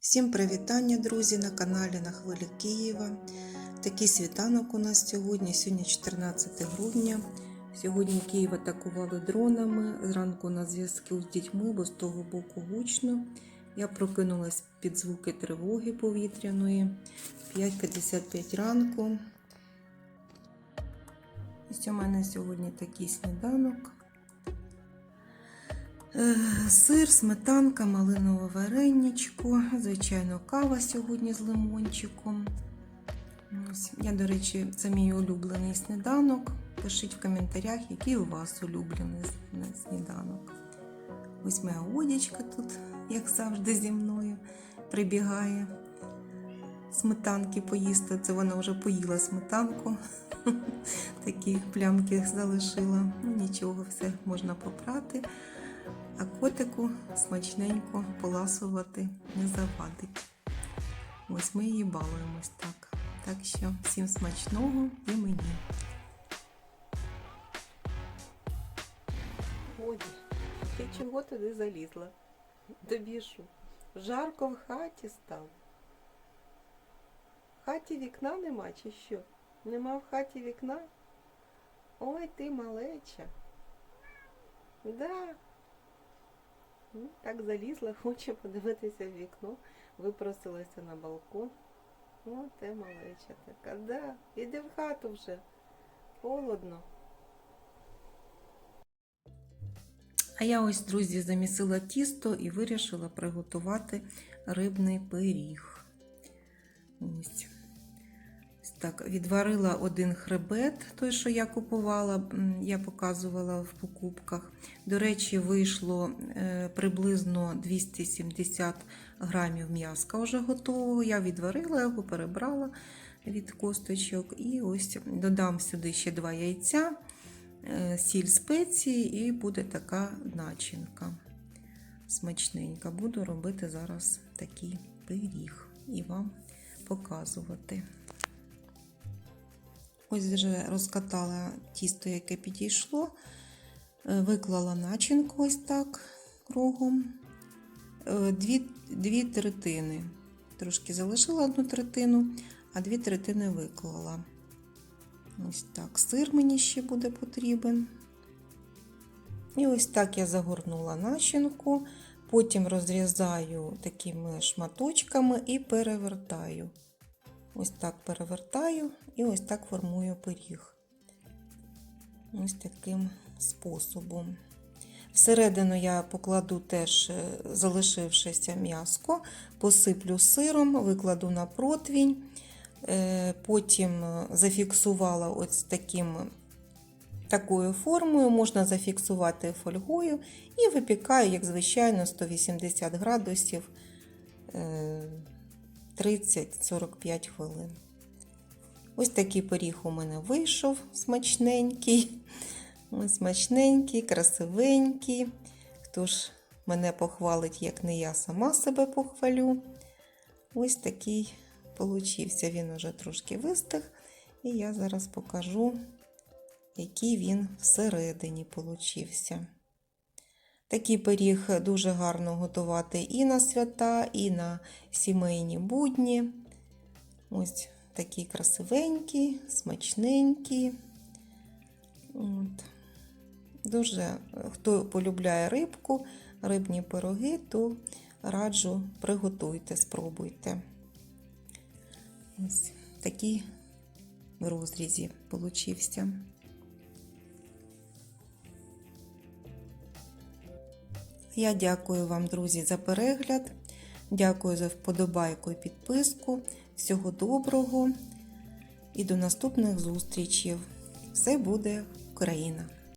Всім привітання, друзі, на каналі на хвилі Києва. Такий світанок у нас сьогодні. Сьогодні 14 грудня. Сьогодні Київ атакували дронами. Зранку на зв'язку з дітьми, бо з того боку гучно. Я прокинулась під звуки тривоги повітряної. 5.55 ранку. Ось у мене сьогодні такий сніданок. Е, Сир, сметанка, малинове вареничко, звичайно, кава сьогодні з лимончиком. Ось. Я, до речі, це мій улюблений сніданок. Пишіть в коментарях, який у вас улюблений сніданок. Ось моя одячка тут, як завжди, зі мною прибігає. Сметанки поїсти. Це вона вже поїла сметанку. Такі плямки залишила. Ну нічого, все можна попрати. А котику смачненько поласувати не завадить. Ось ми її балуємось так. Так що всім смачного і мені. Годі, ти чого туди залізла? Тобі що? Жарко в хаті стало. В хаті вікна нема чи що? Нема в хаті вікна? Ой, ти малеча. Да. Ну, так залізла, хоче подивитися в вікно, випросилася на балкон. О, те малеча така. Да. Іди в хату вже. Холодно. А я ось, друзі, замісила тісто і вирішила приготувати рибний пиріг. Ось. Так, відварила один хребет, той, що я купувала, я показувала в покупках. До речі, вийшло е, приблизно 270 грамів м'яска вже готового. Я відварила його, перебрала від косточок. І ось додам сюди ще два яйця, е, сіль спеції, і буде така начинка. Смачненька. Буду робити зараз такий пиріг і вам показувати. Ось вже розкатала тісто, яке підійшло, Е, виклала начинку ось так кругом. Е, Дві, дві третини. Трошки залишила одну третину, а дві третини виклала. Ось так. Сир мені ще буде потрібен. І ось так я загорнула начинку, потім розрізаю такими шматочками і перевертаю. Ось так перевертаю і ось так формую пиріг. Ось таким способом. Всередину я покладу теж е, залишившеся м'яско, посиплю сиром, викладу на противінь, е, потім е, зафіксувала ось таким, такою формою, можна зафіксувати фольгою і випікаю, як звичайно, 180 градусів. Е, 30-45 хвилин. Ось такий пиріг у мене вийшов смачненький. Смачненький, красивенький. Хто ж мене похвалить, як не я сама себе похвалю. Ось такий получився. Він уже трошки вистиг. І я зараз покажу, який він всередині получився. Такий пиріг дуже гарно готувати і на свята, і на сімейні будні. Ось такий красивенький, смачненький. От. Дуже, хто полюбляє рибку, рибні пироги, то раджу приготуйте, спробуйте. Ось такий в розрізі получився. Я дякую вам, друзі, за перегляд. Дякую за вподобайку і підписку. Всього доброго і до наступних зустрічей. Все буде Україна!